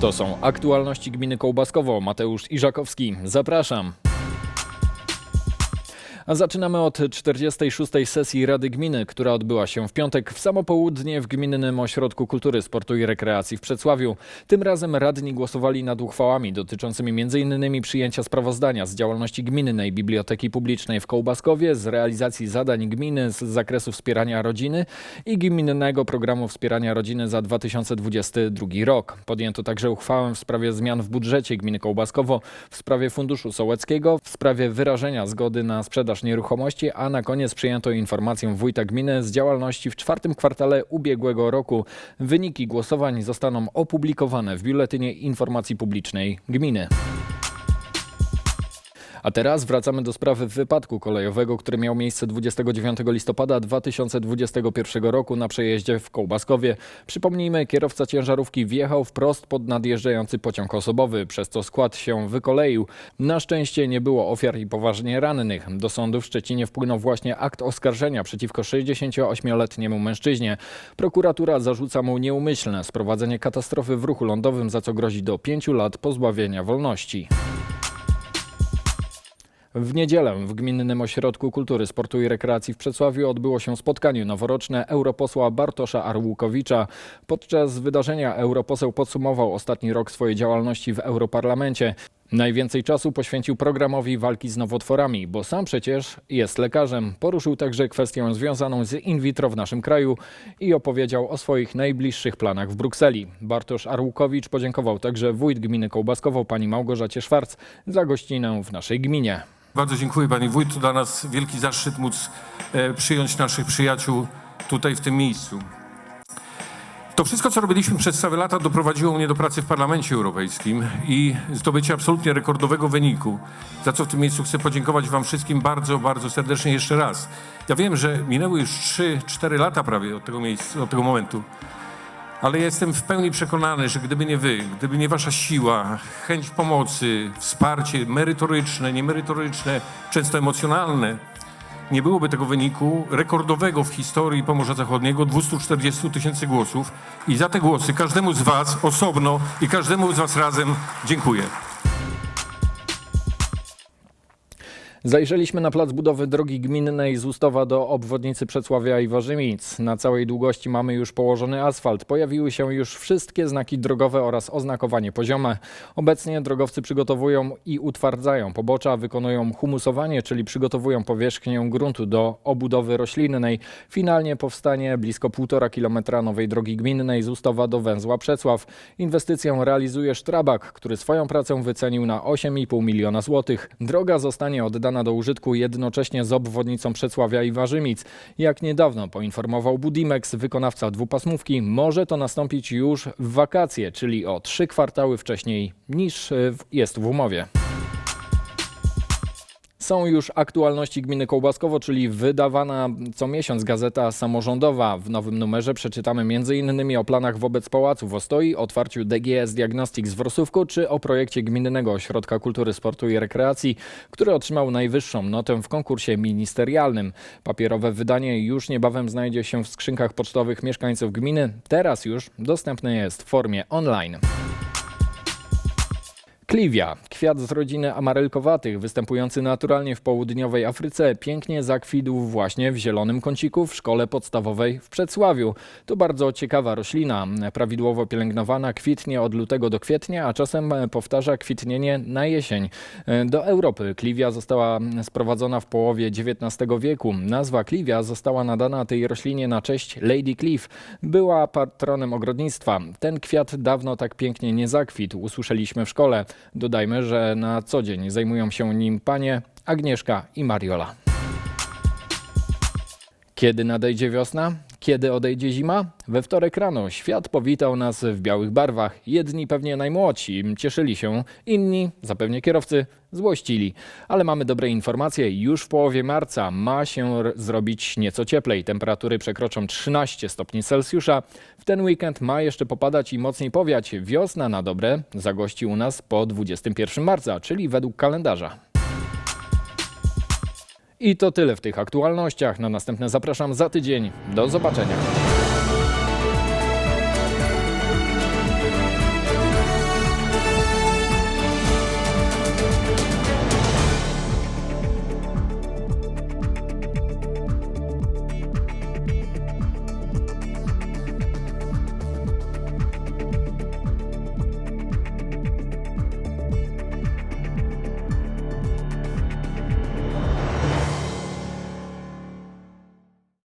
To są aktualności gminy Kołbaskowo. Mateusz Iżakowski. Zapraszam. A zaczynamy od 46. sesji Rady Gminy, która odbyła się w piątek w samo południe w Gminnym Ośrodku Kultury, Sportu i Rekreacji w Przedsławiu. Tym razem radni głosowali nad uchwałami dotyczącymi m.in. przyjęcia sprawozdania z działalności Gminnej Biblioteki Publicznej w Kołbaskowie, z realizacji zadań gminy z zakresu wspierania rodziny i Gminnego Programu Wspierania Rodziny za 2022 rok. Podjęto także uchwałę w sprawie zmian w budżecie gminy Kołbaskowo, w sprawie Funduszu Sołeckiego, w sprawie wyrażenia zgody na sprzedaż nieruchomości, a na koniec przyjęto informację wójta gminy z działalności w czwartym kwartale ubiegłego roku. Wyniki głosowań zostaną opublikowane w Biuletynie Informacji Publicznej gminy. A teraz wracamy do sprawy wypadku kolejowego, który miał miejsce 29 listopada 2021 roku na przejeździe w Kołbaskowie. Przypomnijmy, kierowca ciężarówki wjechał wprost pod nadjeżdżający pociąg osobowy, przez co skład się wykoleił. Na szczęście nie było ofiar i poważnie rannych. Do sądu w Szczecinie wpłynął właśnie akt oskarżenia przeciwko 68-letniemu mężczyźnie. Prokuratura zarzuca mu nieumyślne sprowadzenie katastrofy w ruchu lądowym, za co grozi do 5 lat pozbawienia wolności. W niedzielę w Gminnym Ośrodku Kultury, Sportu i Rekreacji w Przedsławiu odbyło się spotkanie noworoczne europosła Bartosza Arłukowicza. Podczas wydarzenia europoseł podsumował ostatni rok swojej działalności w Europarlamencie. Najwięcej czasu poświęcił programowi walki z nowotworami, bo sam przecież jest lekarzem. Poruszył także kwestię związaną z in vitro w naszym kraju i opowiedział o swoich najbliższych planach w Brukseli. Bartosz Arłukowicz podziękował także wójt gminy Kołbaskowo pani Małgorzacie Szwarc za gościnę w naszej gminie. Bardzo dziękuję Pani Wójt. To dla nas wielki zaszczyt móc e, przyjąć naszych przyjaciół tutaj w tym miejscu. To wszystko, co robiliśmy przez całe lata, doprowadziło mnie do pracy w Parlamencie Europejskim i zdobycia absolutnie rekordowego wyniku, za co w tym miejscu chcę podziękować Wam wszystkim bardzo, bardzo serdecznie jeszcze raz. Ja wiem, że minęły już 3-4 lata prawie od tego, miejsca, od tego momentu, ale jestem w pełni przekonany, że gdyby nie wy, gdyby nie wasza siła, chęć pomocy, wsparcie merytoryczne, niemerytoryczne, często emocjonalne, nie byłoby tego wyniku rekordowego w historii Pomorza Zachodniego 240 tysięcy głosów. I za te głosy każdemu z was osobno i każdemu z was razem dziękuję. Zajrzeliśmy na plac budowy drogi gminnej z Ustowa do obwodnicy Przedsławia i Warzymic. Na całej długości mamy już położony asfalt. Pojawiły się już wszystkie znaki drogowe oraz oznakowanie poziome. Obecnie drogowcy przygotowują i utwardzają pobocza, wykonują humusowanie, czyli przygotowują powierzchnię gruntu do obudowy roślinnej. Finalnie powstanie blisko 1,5 kilometra nowej drogi gminnej z Ustowa do węzła Przecław. Inwestycję realizuje Sztrabak, który swoją pracę wycenił na 8,5 miliona złotych. Droga zostanie oddana do użytku jednocześnie z obwodnicą Przecławia i Warzymic. Jak niedawno poinformował Budimex, wykonawca dwupasmówki, może to nastąpić już w wakacje, czyli o trzy kwartały wcześniej niż jest w umowie. Są już aktualności gminy Kołbaskowo, czyli wydawana co miesiąc gazeta samorządowa. W nowym numerze przeczytamy m.in. o planach wobec Pałacu w Ostoi, otwarciu DGS Diagnostics w Rosówku, czy o projekcie Gminnego Ośrodka Kultury, Sportu i Rekreacji, który otrzymał najwyższą notę w konkursie ministerialnym. Papierowe wydanie już niebawem znajdzie się w skrzynkach pocztowych mieszkańców gminy. Teraz już dostępne jest w formie online. Kliwia, kwiat z rodziny amarylkowatych, występujący naturalnie w południowej Afryce, pięknie zakwitł właśnie w zielonym kąciku w szkole podstawowej w Przedsławiu. To bardzo ciekawa roślina, prawidłowo pielęgnowana, kwitnie od lutego do kwietnia, a czasem powtarza kwitnienie na jesień. Do Europy kliwia została sprowadzona w połowie XIX wieku. Nazwa kliwia została nadana tej roślinie na cześć Lady Cliff. Była patronem ogrodnictwa. Ten kwiat dawno tak pięknie nie zakwitł, usłyszeliśmy w szkole. Dodajmy, że na co dzień zajmują się nim panie Agnieszka i Mariola. Kiedy nadejdzie wiosna? Kiedy odejdzie zima? We wtorek rano świat powitał nas w białych barwach. Jedni pewnie najmłodsi cieszyli się, inni, zapewne kierowcy, złościli. Ale mamy dobre informacje. Już w połowie marca ma się zrobić nieco cieplej. Temperatury przekroczą 13 stopni Celsjusza. W ten weekend ma jeszcze popadać i mocniej powiać. Wiosna na dobre zagości u nas po 21 marca, czyli według kalendarza. I to tyle w tych aktualnościach. Na następne zapraszam za tydzień. Do zobaczenia.